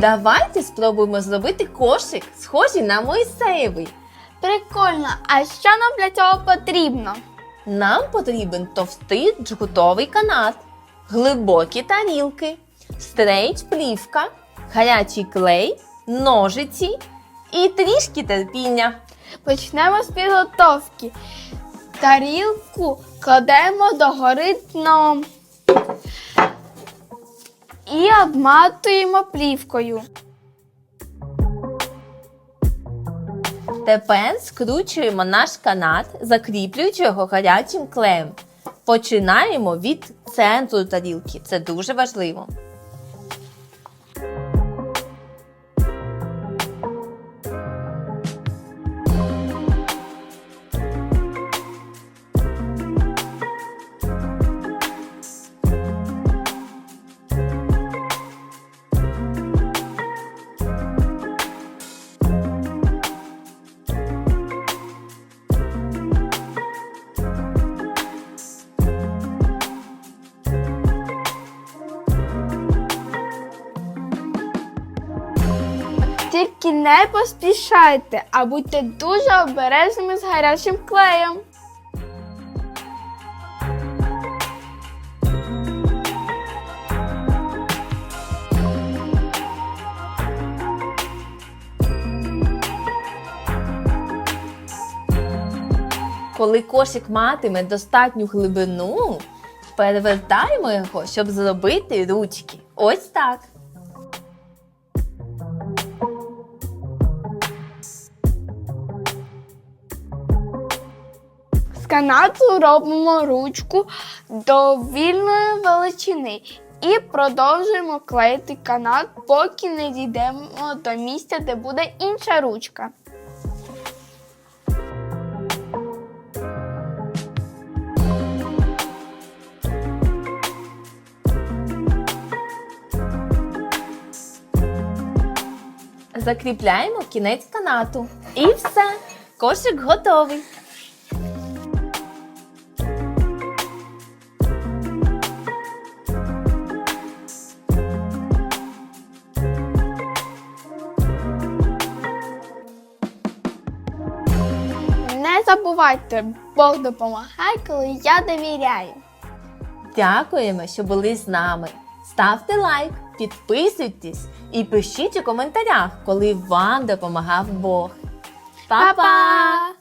Давайте спробуємо зробити кошик, схожий на Моїсеєвий. Прикольно, а що нам для цього потрібно? Нам потрібен товстий джгутовий канат, глибокі тарілки, стрейч плівка, гарячий клей, ножиці і трішки терпіння. Почнемо з підготовки. Тарілку кладемо догори дном і обматуємо плівкою. Тепер скручуємо наш канат, закріплюючи його гарячим клеєм. Починаємо від центру тарілки. Це дуже важливо. Тільки не поспішайте, а будьте дуже обережними з гарячим клеєм. Коли кошик матиме достатню глибину, перевертаємо його, щоб зробити ручки. Ось так. Канату робимо ручку до вільної величини і продовжуємо клеїти канат, поки не дійдемо до місця, де буде інша ручка. Закріпляємо кінець канату. І все. Кошик готовий. Забувайте, Бог допомагає, коли я довіряю. Дякуємо, що були з нами. Ставте лайк, підписуйтесь і пишіть у коментарях, коли вам допомагав Бог. Па-па! Па-па!